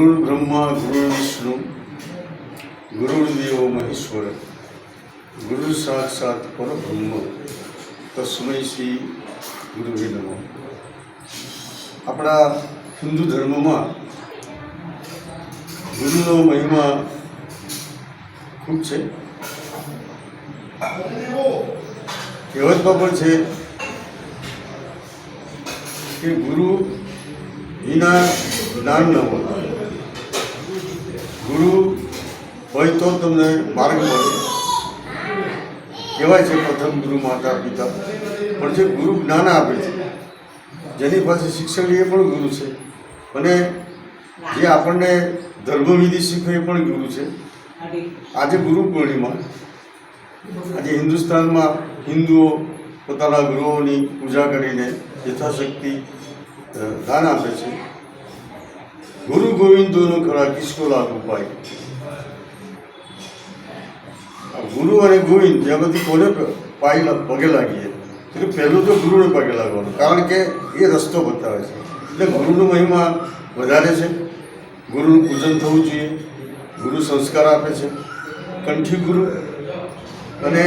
ગુરુ બ્રહ્મા, ગુરુ, વિષ્ણુ ગુરુદેવો મહેશ્વર, ગુરુ સાક્ષાત પરબ્રહ્મ તસ્મૈ શ્રી ગુરુવે નમઃ. આપણા હિન્દુ ધર્મમાં ગુરુનો મહિમા ખૂબ છે. કહેવતમાં પણ છે કે ગુરુ વિના જ્ઞાન ન હોય ગુરુ હોય તો તમને માર્ગ મળે. કહેવાય છે પ્રથમ ગુરુ માતા, પિતા. પણ જે ગુરુ જ્ઞાન આપે છે, જેની પાસે શિક્ષણ એ પણ ગુરુ છે. અને જે આપણને ધર્મવિધિ શીખવે એ પણ ગુરુ છે. આજે ગુરુ પૂર્ણિમા. આજે હિન્દુસ્તાનમાં હિન્દુઓ પોતાના ગુરુઓની પૂજા કરીને યથાશક્તિ દાન આપે છે. ગુરુ ગોવિંદોનો કળા કિસ્સો લાગુ પાય ગુરુ અને ગોવિંદ જેમાંથી કોને પાઈ પગે લાગીએ એટલે પહેલું તો ગુરુને પગે લાગવાનું, કારણ કે એ રસ્તો બતાવે છે. એટલે ગુરુનો મહિમા વધારે છે. ગુરુનું પૂજન થવું જોઈએ. ગુરુ સંસ્કાર આપે છે. કંઠી ગુરુ અને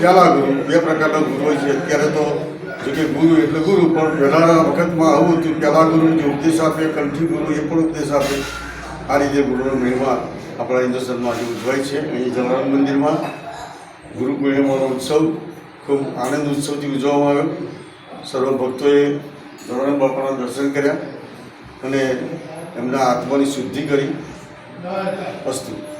પ્યાલા ગુરુ, બે પ્રકારના ગુરુ હોય છે. અત્યારે તો જો કે ગુરુ એટલે ગુરુ, પણ પહેલાંના વખતમાં આવું હતું પહેલાં ગુરુ જે ઉપદેશ આપે, કંઠી ગુરુ એ પણ ઉપદેશ આપે. આ રીતે ગુરુનો મહિમા આપણા હિન્દુસ્તાનમાં આજે ઉજવાય છે. અહીં જલારામ મંદિરમાં ગુરુ પૂર્ણિમાનો ઉત્સવ ખૂબ આનંદ ઉત્સવથી ઉજવવામાં આવ્યો. સર્વ ભક્તોએ જલારામ બાપાના દર્શન કર્યા અને એમના આત્માની શુદ્ધિ કરી. અસ્તુ.